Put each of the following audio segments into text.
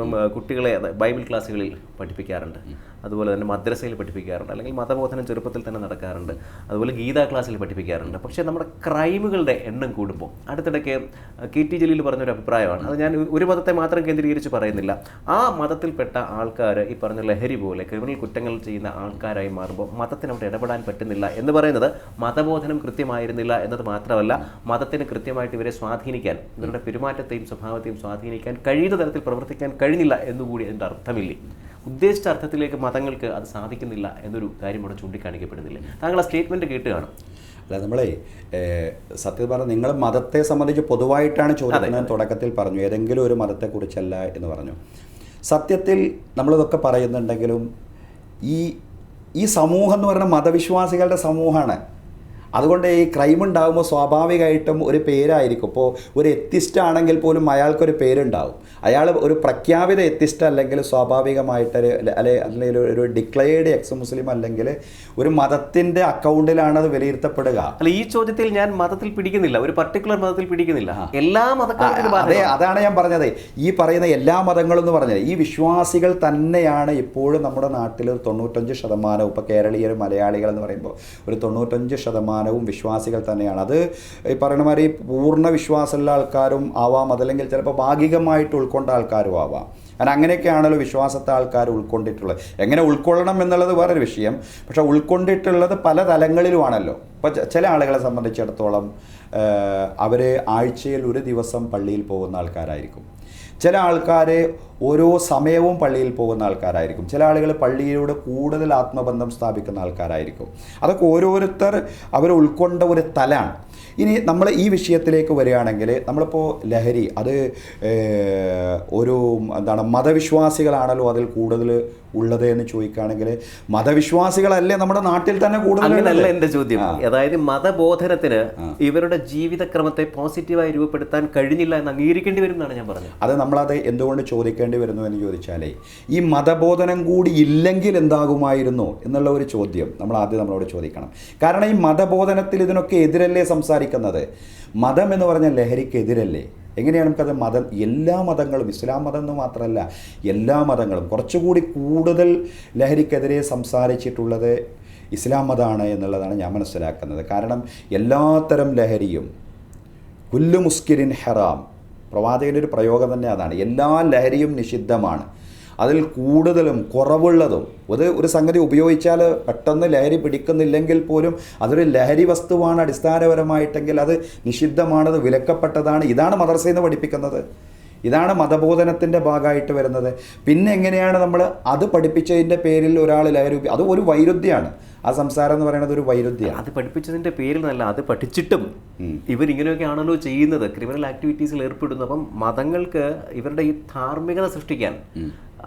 ഇപ്പം കുട്ടികളെ ബൈബിൾ ക്ലാസ്സുകളിൽ പഠിപ്പിക്കാറുണ്ട്. അതുപോലെ തന്നെ മദ്രസയിൽ പഠിപ്പിക്കാറുണ്ട്. അല്ലെങ്കിൽ മതബോധനം ചെറുപ്പത്തിൽ തന്നെ നടക്കാറുണ്ട്. അതുപോലെ ഗീതാ ക്ലാസ്സിൽ പഠിപ്പിക്കാറുണ്ട്. പക്ഷേ നമ്മുടെ ക്രൈമുകളുടെ എണ്ണം കൂടുമ്പോൾ അടുത്തിടയ്ക്ക് കെ ടി ജലീൽ പറഞ്ഞൊരു അഭിപ്രായമാണ്. അത് ഞാൻ ഒരു മതത്തെ മാത്രം കേന്ദ്രീകരിച്ച് പറയുന്നില്ല. ആ മതത്തിൽപ്പെട്ട ആൾക്കാർ ഈ പറഞ്ഞ ലഹരി പോലെ ക്രിമിനൽ കുറ്റങ്ങൾ ചെയ്യുന്ന ആൾക്കാരായി മാറുമ്പോൾ മതത്തിന് അവിടെ ഇടപെടാൻ പറ്റുന്നില്ല എന്ന് പറയുന്നത് മതബോധനം കൃത്യമായിരുന്നില്ല എന്നത് മാത്രമല്ല മതത്തിന് കൃത്യമായിട്ട് ഇവരെ സ്വാധീനിക്കാൻ ഇവരുടെ പെരുമാറ്റത്തെയും സ്വഭാവത്തെയും സ്വാധീനിക്കാൻ കഴിയുന്ന തരത്തിൽ പ്രവർത്തിക്കാൻ കഴിഞ്ഞില്ല എന്നുകൂടി അതിന്റെ അർത്ഥമില്ലേ? ഉദ്ദേശിച്ച അർത്ഥത്തിലേക്ക് മതങ്ങൾക്ക് അത് സാധിക്കുന്നില്ല എന്നൊരു കാര്യം അവിടെ ചൂണ്ടിക്കാണിക്കപ്പെടുന്നില്ല? താങ്കൾ ആ സ്റ്റേറ്റ്മെന്റ് കേട്ട് കാണും അല്ല നമ്മളെ സത്യം പറഞ്ഞാൽ നിങ്ങൾ മതത്തെ സംബന്ധിച്ച് പൊതുവായിട്ടാണ് ചോദിക്കുന്നത് തുടക്കത്തിൽ പറഞ്ഞു. ഏതെങ്കിലും ഒരു മതത്തെക്കുറിച്ചല്ല എന്ന് പറഞ്ഞു. സത്യത്തിൽ നമ്മളിതൊക്കെ പറയുന്നുണ്ടെങ്കിലും ഈ ഈ സമൂഹം എന്ന് പറയുന്ന മതവിശ്വാസികളുടെ സമൂഹമാണ് അതുകൊണ്ട് ഈ ക്രൈം ഉണ്ടാകുമ്പോൾ സ്വാഭാവികമായിട്ടും ഒരു പേരായിരിക്കും. ഇപ്പോൾ ഒരു എത്തിസ്റ്റ് ആണെങ്കിൽ പോലും അയാൾക്കൊരു പേരുണ്ടാവും. അയാൾ ഒരു പ്രഖ്യാപിത എത്തിസ്റ്റ് അല്ലെങ്കിൽ സ്വാഭാവികമായിട്ടൊരു അല്ലെ അല്ലെങ്കിൽ ഒരു ഡിക്ലെയർഡ് എക്സ് മുസ്ലിം അല്ലെങ്കിൽ ഒരു മതത്തിന്റെ അക്കൗണ്ടിലാണ് അത് വിലയിരുത്തപ്പെടുക. അല്ല ഈ ചോദ്യത്തിൽ ഞാൻ മതത്തിൽ പിടിക്കുന്നില്ല. ഒരു പർട്ടിക്കുലർ മതത്തിൽ പിടിക്കുന്നില്ല. എല്ലാ മതക്കാരും അതെ അതാണ് ഞാൻ പറഞ്ഞത്. ഈ പറയുന്ന എല്ലാ മതങ്ങളും എന്ന് പറഞ്ഞത് ഈ വിശ്വാസികൾ തന്നെയാണ് ഇപ്പോഴും നമ്മുടെ നാട്ടിൽ ഒരു തൊണ്ണൂറ്റഞ്ച് ശതമാനവും ഇപ്പോൾ കേരളീയർ മലയാളികൾ എന്ന് പറയുമ്പോൾ ഒരു തൊണ്ണൂറ്റഞ്ച് ശതമാനവും വിശ്വാസികൾ തന്നെയാണ്. അത് ഈ പറയുന്ന മാതിരി പൂർണ വിശ്വാസമുള്ള ആൾക്കാരും ആവാം. അതല്ലെങ്കിൽ ചിലപ്പോൾ ഭാഗികമായിട്ട് ഉൾക്കൊണ്ട ആൾക്കാരും ആവാം. കാരണം അങ്ങനെയൊക്കെയാണല്ലോ വിശ്വാസത്തെ ആൾക്കാർ ഉൾക്കൊണ്ടിട്ടുള്ളത്. എങ്ങനെ ഉൾക്കൊള്ളണം എന്നുള്ളത് വേറൊരു വിഷയം. പക്ഷേ ഉൾക്കൊണ്ടിട്ടുള്ളത് പല തലങ്ങളിലുമാണല്ലോ. ഇപ്പോൾ ചില ആളുകളെ സംബന്ധിച്ചിടത്തോളം അവർ ആഴ്ചയിൽ ഒരു ദിവസം പള്ളിയിൽ പോകുന്ന ആൾക്കാരായിരിക്കും. ചില ആൾക്കാർ ഓരോ സമയവും പള്ളിയിൽ പോകുന്ന ആൾക്കാരായിരിക്കും. ചില ആളുകൾ പള്ളിയിലൂടെ കൂടുതൽ ആത്മബന്ധം സ്ഥാപിക്കുന്ന ആൾക്കാരായിരിക്കും. അതൊക്കെ ഓരോരുത്തർ അവർ ഉൾക്കൊണ്ട ഒരു തലാണ്. ഇനി നമ്മൾ ഈ വിഷയത്തിലേക്ക് വരികയാണെങ്കിൽ നമ്മളിപ്പോൾ ലഹരി അത് ഒരു എന്താണ് മതവിശ്വാസികളാണല്ലോ അതിൽ കൂടുതൽ ഉള്ളത് എന്ന് ചോദിക്കുകയാണെങ്കിൽ മതവിശ്വാസികളല്ലേ നമ്മുടെ നാട്ടിൽ തന്നെ കൂടുതൽ അങ്ങനെയല്ല എന്റെ ചോദ്യം. അതായത് മതബോധനത്തിന് ഇവരുടെ ജീവിതക്രമത്തെ പോസിറ്റീവായി രൂപപ്പെടുത്താൻ കഴിഞ്ഞില്ല എന്ന് അംഗീകരിക്കേണ്ടി വരും എന്നാണ് ഞാൻ പറഞ്ഞത്. അത് നമ്മളത് എന്തുകൊണ്ട് ചോദിക്കേണ്ടി വരുന്നു എന്ന് ചോദിച്ചാലേ ഈ മതബോധനം കൂടി ഇല്ലെങ്കിൽ എന്താകുമായിരുന്നു എന്നുള്ള ഒരു ചോദ്യം നമ്മൾ ആദ്യം നമ്മളോട് ചോദിക്കണം. കാരണം ഈ മതബോധനത്തിൽ ഇതിനൊക്കെ എതിരല്ലേ സംസാരിക്കുന്നത്? മതം എന്ന് പറഞ്ഞാൽ ലഹരിക്ക് എതിരല്ലേ എങ്ങനെയാണ് നമുക്കത് മതം? എല്ലാ മതങ്ങളും ഇസ്ലാം മതം എന്ന് മാത്രമല്ല എല്ലാ മതങ്ങളും. കുറച്ചുകൂടി കൂടുതൽ ലഹരിക്കെതിരെ സംസാരിച്ചിട്ടുള്ളത് ഇസ്ലാം മതമാണ് എന്നുള്ളതാണ് ഞാൻ മനസ്സിലാക്കുന്നത്. കാരണം എല്ലാത്തരം ലഹരിയും കുല്ലു മുസ്കിരിൻ ഹെറാം പ്രവാചകന്റെ ഒരു പ്രയോഗം തന്നെ അതാണ്. എല്ലാ ലഹരിയും നിഷിദ്ധമാണ്. അതിൽ കൂടുതലും കുറവുള്ളതും അത് ഒരു സംഗതി ഉപയോഗിച്ചാൽ പെട്ടെന്ന് ലഹരി പിടിക്കുന്നില്ലെങ്കിൽ പോലും അതൊരു ലഹരി വസ്തുവാണ് അടിസ്ഥാനപരമായിട്ടെങ്കിൽ അത് നിഷിദ്ധമാണത് വിലക്കപ്പെട്ടതാണ്. ഇതാണ് മദർസയിൽ നിന്ന് പഠിപ്പിക്കുന്നത്. ഇതാണ് മതബോധനത്തിന്റെ ഭാഗമായിട്ട് വരുന്നത്. പിന്നെ എങ്ങനെയാണ് നമ്മൾ അത് പഠിപ്പിച്ചതിന്റെ പേരിൽ ഒരാൾ ലഹരി അത് ഒരു വൈരുദ്ധ്യമാണ്. ആ സംസാരം എന്ന് പറയുന്നത് ഒരു വൈരുദ്ധ്യം അത് പഠിപ്പിച്ചതിന്റെ പേരിൽ നല്ല അത് പഠിച്ചിട്ടും ഇവരിങ്ങനെയൊക്കെ ആണല്ലോ ചെയ്യുന്നത്. ക്രിമിനൽ ആക്ടിവിറ്റീസിൽ ഏർപ്പെടുന്നു. അപ്പം മതങ്ങൾക്ക് ഇവരുടെ ഈ ധാർമ്മികത സൃഷ്ടിക്കാൻ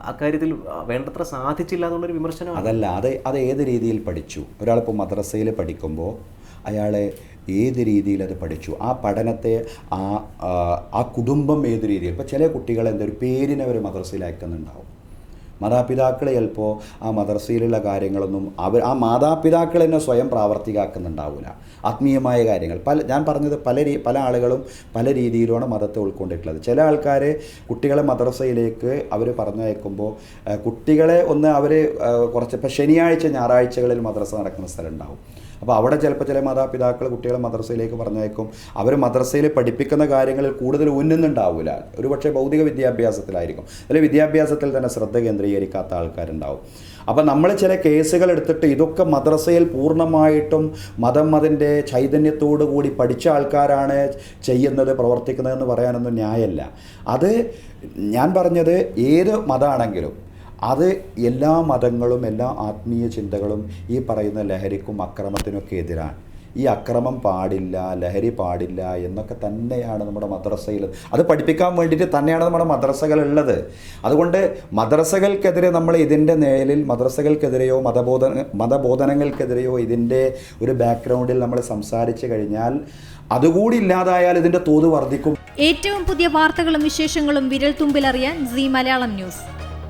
അക്കാര്യത്തിൽ വേണ്ടത്ര സാധിച്ചില്ല എന്നുള്ളൊരു വിമർശനം അതല്ല അത് അത് ഏത് രീതിയിൽ പഠിച്ചു? ഒരാളിപ്പോൾ മദ്രസയിൽ പഠിക്കുമ്പോൾ അയാളെ ഏത് രീതിയിൽ അത് പഠിച്ചു? ആ പഠനത്തെ ആ ആ, കുടുംബം ഏത് രീതിയിൽ? ഇപ്പോൾ ചില കുട്ടികൾ എന്തൊരു പേരിനെ അവർ മദ്രസയിൽ അയക്കുന്നുണ്ടാവും. മാതാപിതാക്കൾ ചിലപ്പോൾ ആ മദർസയിലുള്ള കാര്യങ്ങളൊന്നും അവർ ആ മാതാപിതാക്കൾ തന്നെ സ്വയം പ്രാവർത്തികമാക്കുന്നുണ്ടാവില്ല ആത്മീയമായ കാര്യങ്ങൾ. പല ഞാൻ പറഞ്ഞത് പല രീ പല ആളുകളും പല രീതിയിലാണ് മതത്തെ ഉൾക്കൊണ്ടിട്ടുള്ളത്. ചില ആൾക്കാർ കുട്ടികളെ മദ്രസയിലേക്ക് അവർ പറഞ്ഞയക്കുമ്പോൾ കുട്ടികളെ ഒന്ന് അവർ കുറച്ച് ഇപ്പോൾ ശനിയാഴ്ച ഞായറാഴ്ചകളിൽ മദ്രസ നടക്കുന്ന സ്ഥലം ഉണ്ടാവും. അപ്പോൾ അവിടെ ചിലപ്പോൾ ചില മാതാപിതാക്കൾ കുട്ടികളെ മദ്രസയിലേക്ക് പറഞ്ഞയക്കും. അവർ മദ്രസയിൽ പഠിപ്പിക്കുന്ന കാര്യങ്ങളിൽ കൂടുതൽ ഉന്നുന്നുണ്ടാവില്ല. ഒരുപക്ഷെ ഭൗതിക വിദ്യാഭ്യാസത്തിലായിരിക്കും. അല്ലെങ്കിൽ വിദ്യാഭ്യാസത്തിൽ തന്നെ ശ്രദ്ധ കേന്ദ്രീകരിക്കാത്ത ആൾക്കാരുണ്ടാവും. അപ്പോൾ നമ്മൾ ചില കേസുകൾ എടുത്തിട്ട് ഇതൊക്കെ മദ്രസയിൽ പൂർണമായിട്ടും മതം അതിന്റെ ചൈതന്യത്തോടു കൂടി പഠിച്ച ആൾക്കാരാണ് ചെയ്യുന്നത് പ്രവർത്തിക്കുന്നതെന്ന് പറയാനൊന്നും ന്യായമല്ല അത് ഞാൻ പറഞ്ഞത് ഏത് മതമാണെങ്കിലും അത് എല്ലാ മതങ്ങളും എല്ലാ ആത്മീയ ചിന്തകളും ഈ പറയുന്ന ലഹരിക്കും അക്രമത്തിനൊക്കെ എതിരാണ്. ഈ അക്രമം പാടില്ല ലഹരി പാടില്ല എന്നൊക്കെ തന്നെയാണ് നമ്മുടെ മദ്രസയിൽ. അത് പഠിപ്പിക്കാൻ വേണ്ടിയിട്ട് തന്നെയാണ് നമ്മുടെ മദ്രസകളുള്ളത് അതുകൊണ്ട് മദ്രസകൾക്കെതിരെ നമ്മൾ ഇതിന്റെ നേലിൽ മദ്രസകൾക്കെതിരെയോ മതബോധന മതബോധനങ്ങൾക്കെതിരെയോ ഇതിന്റെ ഒരു ബാക്ക്ഗ്രൗണ്ടിൽ നമ്മൾ സംസാരിച്ചു കഴിഞ്ഞാൽ അതുകൂടി ഇല്ലാതായാൽ ഇതിന്റെ തോത് വർദ്ധിക്കും. ഏറ്റവും പുതിയ വാർത്തകളും വിശേഷങ്ങളും വിരൽ തുമ്പിലറിയാൻ സി മലയാളം ന്യൂസ്.